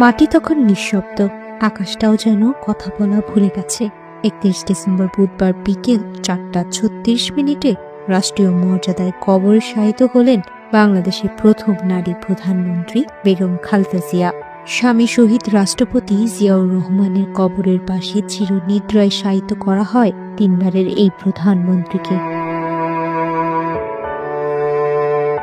মাটি তখন নিঃশব্দ। আকাশটাও যেন কথা বলা ভুলে গেছে। একত্রিশ ডিসেম্বর বুধবার বিকেল চারটা ছত্রিশ মিনিটে রাষ্ট্রীয় মর্যাদায় কবরে শায়িত হলেন বাংলাদেশের প্রথম নারী প্রধানমন্ত্রী বেগম খালেদা জিয়া। স্বামী শহীদ রাষ্ট্রপতি জিয়াউর রহমানের কবরের পাশে চিরনিদ্রায় শায়িত করা হয় তিনবারের এই প্রধানমন্ত্রীকে।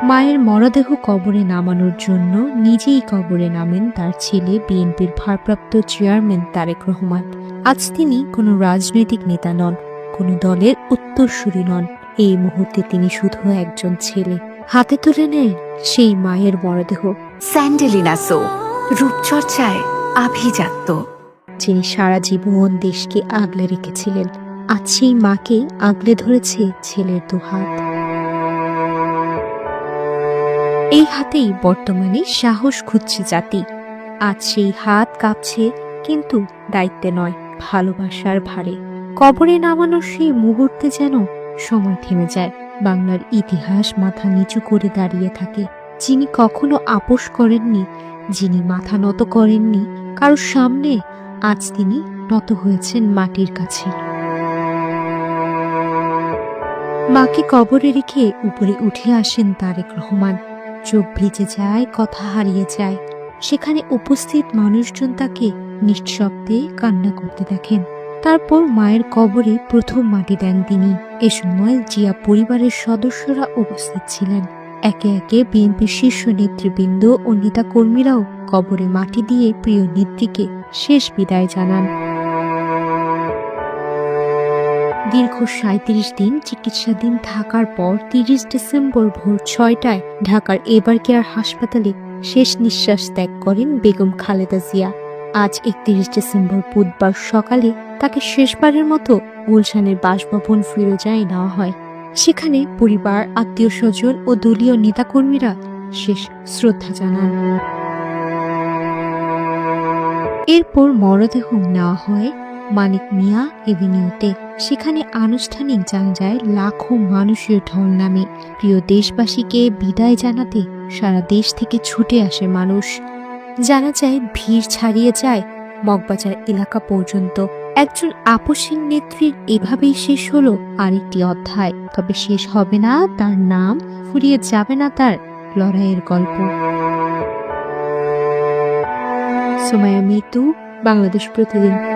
মায়ের মরদেহ কবরে নামানোর জন্য নিজেই কবরে নামেন তার ছেলে বিএনপির ভারপ্রাপ্ত চেয়ারম্যান তারেক রহমান। আজ তিনি কোনো রাজনৈতিক নেতা নন কোনো দলের উত্তরসূরি নন। এই মুহূর্তে তিনি শুধু একজন ছেলে। হাতে তুলে নেন সেই মায়ের মরদেহ। স্যান্ডেলিনা সো রূপচর্চায় আভিজাত্য। যিনি সারা জীবন দেশকে আগলে রেখেছিলেন আজ সেই মাকে আগলে ধরেছে ছেলের দুহাত। এই হাতেই বর্তমানে সাহস খুঁজছে জাতি। আজ সেই হাত কাঁপছে, কিন্তু দায়িত্বে নয়, ভালোবাসার ভারে। কবরে নামানোর সেই মুহূর্তে যেন সময় থেমে যায়। বাংলার ইতিহাস মাথা নিচু করে দাঁড়িয়ে থাকে। যিনি কখনো আপোষ করেননি, যিনি মাথা নত করেননি কারোর সামনে আজ তিনি নত হয়েছেন মাটির কাছে। মাকে কবরে রেখে উপরে উঠে আসেন তারেক রহমান। চোখ ভিজে যায়, কথা হারিয়ে যায়। সেখানে উপস্থিত মানুষজন তাকে নিঃশব্দে কান্না করতে দেখেন। তারপর মায়ের কবরে প্রথম মাটি দেন তিনি। এ সময় জিয়া পরিবারের সদস্যরা উপস্থিত ছিলেন। একে একে বিএনপির শীর্ষ নেতৃবৃন্দ ও নেতাকর্মীরাও কবরে মাটি দিয়ে প্রিয় নেত্রীকে শেষ বিদায় জানান। দীর্ঘ সাঁত্রিশ দিন চিকিৎসাধীন থাকার পর তিরিশ ডিসেম্বর ভোর ছয়টায় ঢাকার এবার কেয়ার হাসপাতালে শেষ নিঃশ্বাস ত্যাগ করেন বেগম খালেদা জিয়া। আজ একত্রিশ ডিসেম্বর বুধবার সকালে তাকে শেষবারের মতো গুলশানের বাসভবন ফিরোজায় নেওয়া হয়। সেখানে পরিবার আত্মীয় স্বজন ও দলীয় নেতাকর্মীরা শেষ শ্রদ্ধা জানান। এরপর মরদেহ নেওয়া হয় মানিক মিয়া এভিনিউতে। সেখানে আনুষ্ঠানিক জানাজায় লাখো মানুষের ঢল নামে। প্রিয় দেশবাসীকে বিদায় জানাতে সারা দেশ থেকে ছুটে আসে মানুষ। জানা যায়, ভিড় ছাড়িয়ে যায় মগবাজার এলাকা পর্যন্ত। একজন আপসীন নেত্রীর এভাবেই শেষ হলো আরেকটি অধ্যায়। তবে শেষ হবে না, তার নাম ফুরিয়ে যাবে না তার লড়াইয়ের গল্প। সোমায়া মিতু, বাংলাদেশ প্রতিদিন।